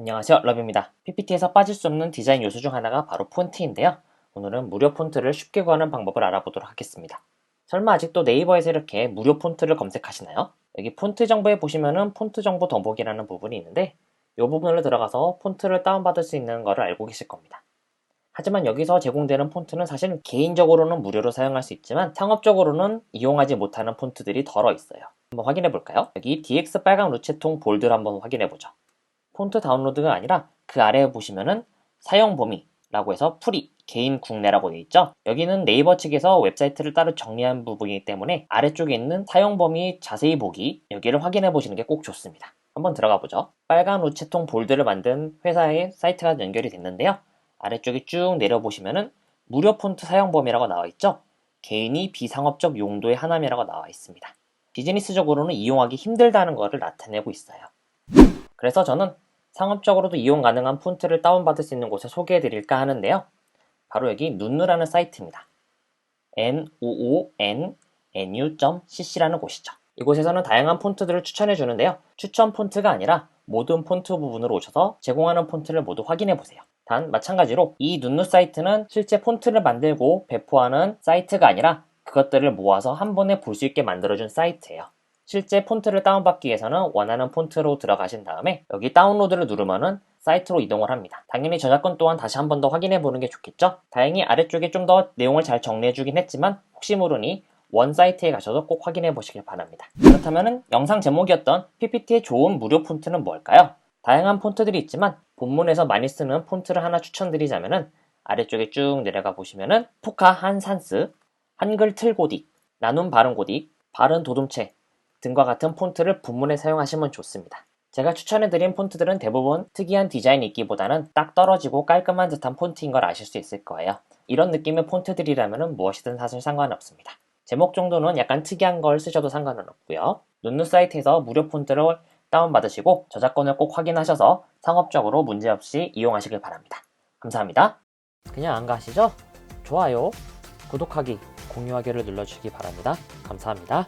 안녕하세요 러브입니다. PPT에서 빠질 수 없는 디자인 요소 중 하나가 바로 폰트인데요. 오늘은 무료 폰트를 쉽게 구하는 방법을 알아보도록 하겠습니다. 설마 아직도 네이버에서 이렇게 무료 폰트를 검색하시나요? 여기 폰트 정보에 보시면은 폰트 정보 더보기라는 부분이 있는데 이 부분을 들어가서 폰트를 다운받을 수 있는 것을 알고 계실 겁니다. 하지만 여기서 제공되는 폰트는 사실 개인적으로는 무료로 사용할 수 있지만 상업적으로는 이용하지 못하는 폰트들이 덜어 있어요. 한번 확인해 볼까요? 여기 DX 빨강 루체통 볼드를 한번 확인해 보죠. 폰트 다운로드가 아니라 그 아래에 보시면은 사용 범위라고 해서 프리 개인 국내라고 되어 있죠. 여기는 네이버 측에서 웹사이트를 따로 정리한 부분이기 때문에 아래쪽에 있는 사용 범위 자세히 보기 여기를 확인해 보시는 게 꼭 좋습니다. 한번 들어가 보죠. 빨간 우체통 볼드를 만든 회사의 사이트가 연결이 됐는데요. 아래쪽에 쭉 내려 보시면은 무료 폰트 사용 범위라고 나와 있죠. 개인이 비상업적 용도의 하나미라고 나와 있습니다. 비즈니스적으로는 이용하기 힘들다는 것을 나타내고 있어요. 그래서 저는 상업적으로도 이용 가능한 폰트를 다운받을 수 있는 곳을 소개해 드릴까 하는데요. 바로 여기 눈누라는 사이트입니다. noonu.cc라는 곳이죠. 이곳에서는 다양한 폰트들을 추천해 주는데요. 추천 폰트가 아니라 모든 폰트 부분으로 오셔서 제공하는 폰트를 모두 확인해 보세요. 단 마찬가지로 이 눈누 사이트는 실제 폰트를 만들고 배포하는 사이트가 아니라 그것들을 모아서 한 번에 볼 수 있게 만들어준 사이트예요. 실제 폰트를 다운받기 위해서는 원하는 폰트로 들어가신 다음에 여기 다운로드를 누르면은 사이트로 이동을 합니다. 당연히 저작권 또한 다시 한 번 더 확인해 보는 게 좋겠죠? 다행히 아래쪽에 좀 더 내용을 잘 정리해 주긴 했지만 혹시 모르니 원 사이트에 가셔서 꼭 확인해 보시길 바랍니다. 그렇다면 영상 제목이었던 PPT의 좋은 무료 폰트는 뭘까요? 다양한 폰트들이 있지만 본문에서 많이 쓰는 폰트를 하나 추천드리자면은 아래쪽에 쭉 내려가 보시면은 포카 한산스, 한글 틀 고딕, 나눔 바른고딕, 바른 도둠체 등과 같은 폰트를 본문에 사용하시면 좋습니다. 제가 추천해드린 폰트들은 대부분 특이한 디자인이 있기보다는 딱 떨어지고 깔끔한 듯한 폰트인 걸 아실 수 있을 거예요. 이런 느낌의 폰트들이라면 무엇이든 사실 상관없습니다. 제목 정도는 약간 특이한 걸 쓰셔도 상관은 없고요. 눈누 사이트에서 무료 폰트를 다운받으시고 저작권을 꼭 확인하셔서 상업적으로 문제없이 이용하시길 바랍니다. 감사합니다. 그냥 안 가시죠? 좋아요, 구독하기, 공유하기를 눌러주시기 바랍니다. 감사합니다.